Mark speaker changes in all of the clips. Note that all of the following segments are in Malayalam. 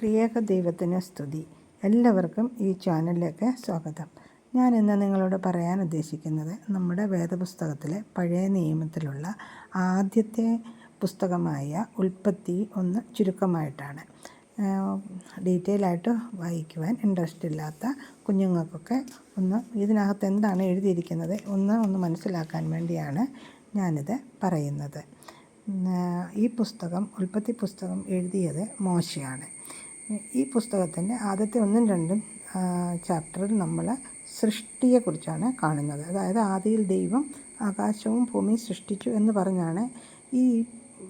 Speaker 1: ത്രിയേക ദൈവത്തിന് സ്തുതി. എല്ലാവർക്കും ഈ ചാനലിലേക്ക് സ്വാഗതം. ഞാൻ ഇന്ന് നിങ്ങളോട് പറയാൻ ഉദ്ദേശിക്കുന്നത് നമ്മുടെ വേദപുസ്തകത്തിലെ പഴയ നിയമത്തിലുള്ള ആദ്യത്തെ പുസ്തകമായ ഉൽപ്പത്തി ഒന്ന് ചുരുക്കമായിട്ടാണ്. ഡീറ്റെയിൽ ആയിട്ട് വായിക്കുവാൻ ഇൻട്രസ്റ്റ് ഇല്ലാത്ത കുഞ്ഞുങ്ങൾക്കൊക്കെ ഒന്ന് ഇതിനകത്ത് എന്താണ് എഴുതിയിരിക്കുന്നത് ഒന്ന് ഒന്ന് മനസ്സിലാക്കാൻ വേണ്ടിയാണ് ഞാനിത് പറയുന്നത്. ഈ പുസ്തകം ഉൽപ്പത്തി പുസ്തകം എഴുതിയത് മോശയാണ്. ഈ പുസ്തകത്തിന്റെ ആദ്യത്തെ ഒന്നും രണ്ടും ചാപ്റ്ററിൽ നമ്മൾ സൃഷ്ടിയെക്കുറിച്ചാണ് കാണുന്നത്. അതായത് ആദിയിൽ ദൈവം ആകാശവും ഭൂമിയും സൃഷ്ടിച്ചു എന്ന് പറഞ്ഞാണ് ഈ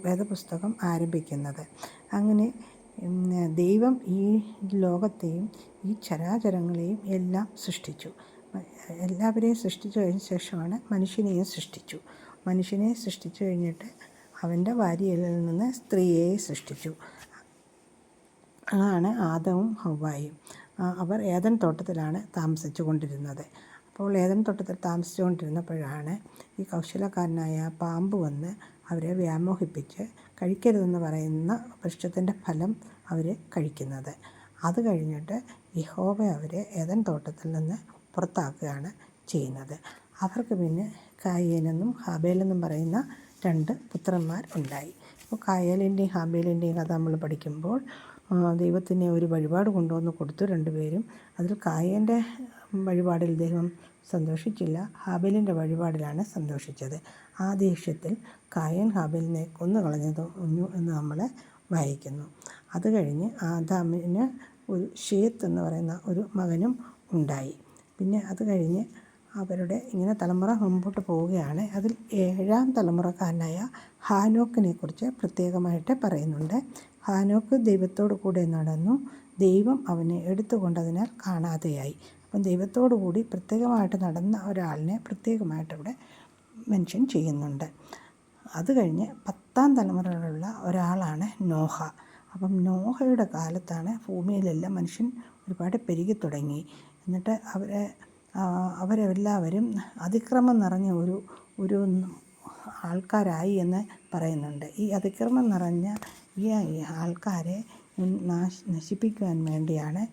Speaker 1: വേദപുസ്തകം ആരംഭിക്കുന്നത്. അങ്ങനെ ദൈവം ഈ ലോകത്തെയും ഈ ചരാചരങ്ങളെയും എല്ലാം സൃഷ്ടിച്ചു. എല്ലാവരെയും സൃഷ്ടിച്ചു കഴിഞ്ഞ ശേഷമാണ് മനുഷ്യനെയും സൃഷ്ടിച്ചു. മനുഷ്യനെ സൃഷ്ടിച്ചു കഴിഞ്ഞിട്ട് അവന്റെ ഭാര്യയിൽ നിന്ന് സ്ത്രീയെ സൃഷ്ടിച്ചു. അതാണ് ആദവും ഹവ്വായും. അവർ ഏതൻ തോട്ടത്തിലാണ് താമസിച്ചു കൊണ്ടിരുന്നത് അപ്പോൾ ഏതൻ തോട്ടത്തിൽ താമസിച്ചു കൊണ്ടിരുന്നപ്പോഴാണ് ഈ കൗശലക്കാരനായ പാമ്പ് വന്ന് അവരെ വ്യാമോഹിപ്പിച്ച് കഴിക്കരുതെന്ന് പറയുന്ന വൃക്ഷത്തിന്റെ ഫലം അവർ കഴിക്കുന്നത്. അത് കഴിഞ്ഞിട്ട് യഹോവ അവരെ ഏതൻ തോട്ടത്തിൽ നിന്ന് പുറത്താക്കുകയാണ് ചെയ്യുന്നത്. അവർക്ക് പിന്നെ കായേനെന്നും ഹാബേലെന്നും പറയുന്ന രണ്ട് പുത്രന്മാർ ഉണ്ടായി. അപ്പോൾ കായലിന്റെയും ഹാബേലിന്റെയും കഥ നമ്മൾ പഠിക്കുമ്പോൾ ദൈവത്തിന് ഒരു വഴിപാട് കൊണ്ടുവന്ന് കൊടുത്തു രണ്ടുപേരും. അതിൽ കായന്റെ വഴിപാടിൽ ദൈവം സന്തോഷിച്ചില്ല. ഹാബേലിന്റെ വഴിപാടിലാണ് സന്തോഷിച്ചത്. ആ ദേഷ്യത്തിൽ കായൻ ഹാബേലിനെ കൊന്നു കളഞ്ഞത് ഒന്നു എന്ന് നമ്മൾ വായിക്കുന്നു. അത് കഴിഞ്ഞ് ആദാമിന് ഒരു ഷേത്ത് എന്ന് പറയുന്ന ഒരു മകനും ഉണ്ടായി. പിന്നെ അത് കഴിഞ്ഞ് അവരുടെ ഇങ്ങനെ തലമുറ മുമ്പോട്ട് പോവുകയാണ്. അതിൽ ഏഴാം തലമുറക്കാരനായ ഹാനോക്കിനെ കുറിച്ച് പ്രത്യേകമായിട്ട് പറയുന്നുണ്ട്. ഹാനോക്ക് ദൈവത്തോടു കൂടെ നടന്നു. ദൈവം അവനെ എടുത്തുകൊണ്ടതിനാൽ കാണാതെയായി. അപ്പം ദൈവത്തോടു കൂടി പ്രത്യേകമായിട്ട് നടന്ന ഒരാളിനെ പ്രത്യേകമായിട്ട് ഇവിടെ മെൻഷൻ ചെയ്യുന്നുണ്ട്. അത് കഴിഞ്ഞ് പത്താം തലമുറയിലുള്ള ഒരാളാണ് നോഹ. അപ്പം നോഹയുടെ കാലത്താണ് ഭൂമിയിലെല്ലാം മനുഷ്യൻ ഒരുപാട് പെരുകി തുടങ്ങി. എന്നിട്ട് അവരെ അവരെല്ലാവരും അതിക്രമം നിറഞ്ഞ ഒരു ഒരു ആൾക്കാരായി എന്ന് പറയുന്നുണ്ട്. ഈ അതിക്രമം നിറഞ്ഞ ഈ ആൾക്കാരെ നശിപ്പിക്കുവാൻ വേണ്ടിയാണ്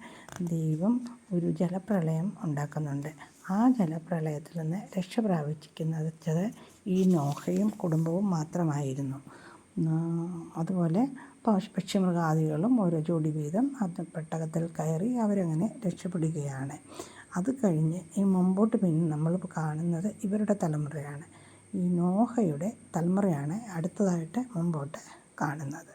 Speaker 1: ദൈവം ഒരു ജലപ്രളയം ഉണ്ടാക്കുന്നുണ്ട്. ആ ജലപ്രളയത്തിൽ നിന്ന് രക്ഷ പ്രാപിക്കുന്നത് ഈ നോഹയും കുടുംബവും മാത്രമായിരുന്നു. അതുപോലെ പക്ഷിമൃഗാദികളും ഓരോ ജോഡി വീതം അത് പെട്ടകത്തിൽ കയറി അവരങ്ങനെ രക്ഷപ്പെടുകയാണ്. അത് കഴിഞ്ഞ് ഈ മുമ്പോട്ട് പിന്നെ നമ്മൾ കാണുന്നത് ഇവരുടെ തലമുറയാണ്. ഈ നോഹയുടെ തലമുറയാണ് അടുത്തതായിട്ട് മുമ്പോട്ട് കാണുന്നത്.